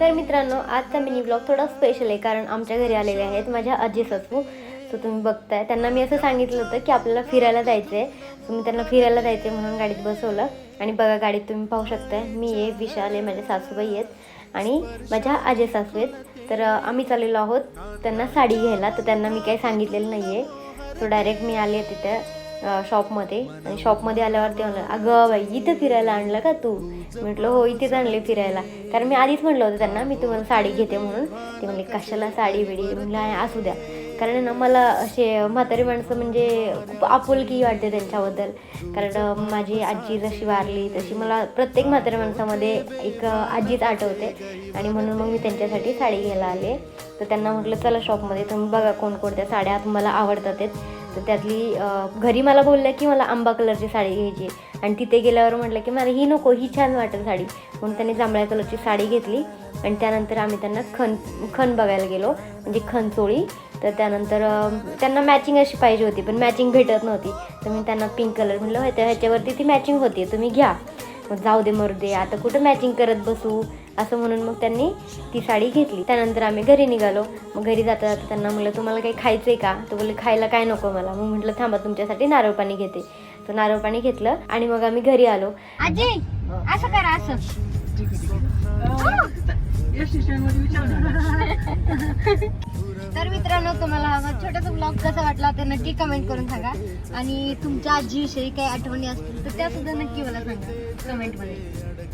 तर मित्रांनो आजचा मिनी ब्लॉग थोडा स्पेशल आहे कारण आमच्या घरी आलेले आहेत माझ्या आजी सासू. सो तुम्ही बघताय. त्यांना मी असं सांगितलं होतं की आपल्याला फिरायला जायचं आहे सो मी त्यांना फिरायला जायचं आहे म्हणून गाडीत बसवलं. आणि बघा गाडीत तुम्ही पाहू शकताय मी आहे विशाल आहे माझे सासूबाई आहेत आणि माझ्या आजी सासू आहेत. तर आम्ही चाललेलो आहोत. त्यांना साडी घ्यायला तर त्यांना मी काही सांगितलेलं नाही आहे सो डायरेक्ट मी आले आहे तिथं. शॉपमध्ये आणि शॉपमध्ये आल्यावर ते म्हणलं अगं बाई इथं फिरायला आणलं का तू? म्हटलं हो इथेच आणले फिरायला. कारण मी आधीच म्हटलं होतं त्यांना मी तुम्हाला साडी घेते म्हणून. ते म्हणले कशाला साडी बिडी? म्हटलं असू द्या. कारण ना मला असे म्हातारी माणसं म्हणजे खूप आपुलकी वाटते त्यांच्याबद्दल. कारण माझी आजी जशी वारली तशी मला प्रत्येक म्हातारी माणसामध्ये एक आजीच आठवते. आणि म्हणून मग मी त्यांच्यासाठी साडी घ्यायला आले. तर त्यांना म्हटलं चला शॉपमध्ये तुम्ही बघा कोणकोणत्या साड्या मला आवडतात तर त्यातली घरी मला बोलल्या की मला आंबा कलरची साडी घ्यायची आहे. आणि तिथे गेल्यावर म्हटलं की मला ही नको ही छान वाटेल साडी. म्हणून त्यांनी जांभळ्या कलरची साडी घेतली. आणि त्यानंतर आम्ही त्यांना खण खण बघायला गेलो म्हणजे खणचोळी. तर त्यानंतर त्यांना मॅचिंग अशी पाहिजे होती पण मॅचिंग भेटत नव्हती. तर मी त्यांना पिंक कलर म्हटलं ह्याच्या ह्याच्यावरती ती मॅचिंग होती तुम्ही घ्या. मग जाऊ दे मरू दे आता कुठं मॅचिंग करत बसू? असं म्हणून मग त्यांनी ती साडी घेतली. त्यानंतर आम्ही घरी निघालो. मग घरी जाता जाता त्यांना म्हटलं तुम्हाला काही खायचं आहे का? तो बोलले खायला काय नको मला. मग म्हटलं थांबा तुमच्यासाठी नारळ पाणी घेते. तो नारळ पाणी घेतलं आणि मग आम्ही घरी आलो. आजी असं करा असं. तर मित्रांनो तुम्हाला हा छोटासा ब्लॉग कसा वाटला तर नक्की कमेंट करून सांगा. आणि तुमच्या आजीविषयी काही आठवणी असतील तर त्या सुद्धा नक्की मला सांगा कमेंटमध्ये